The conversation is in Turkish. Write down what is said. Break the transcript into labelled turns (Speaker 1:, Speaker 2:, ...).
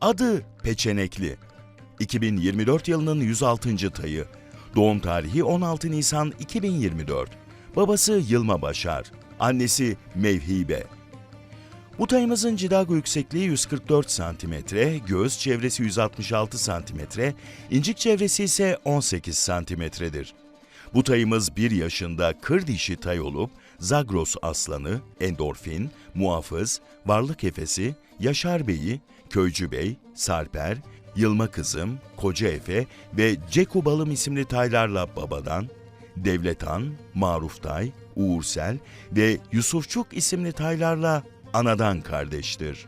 Speaker 1: Adı Peçenekli. 2024 yılının 106. tayı. Doğum tarihi 16 Nisan 2024. Babası Yılma Başar. Annesi Mevhibe. Bu tayımızın cidago yüksekliği 144 cm, göğüs çevresi 166 cm, incik çevresi ise 18 cm'dir. Bu tayımız 1 yaşında kır dişi tay olup, Zagros aslanı, endorfin, muhafız, varlık efesi, Yaşar Bey'i, Köycü Bey, Sarper, Yılma Kızım, Koca Efe ve Ceku Balım isimli taylarla babadan, Devletan, Maruftay, Uğursel ve Yusufçuk isimli taylarla anadan kardeştir.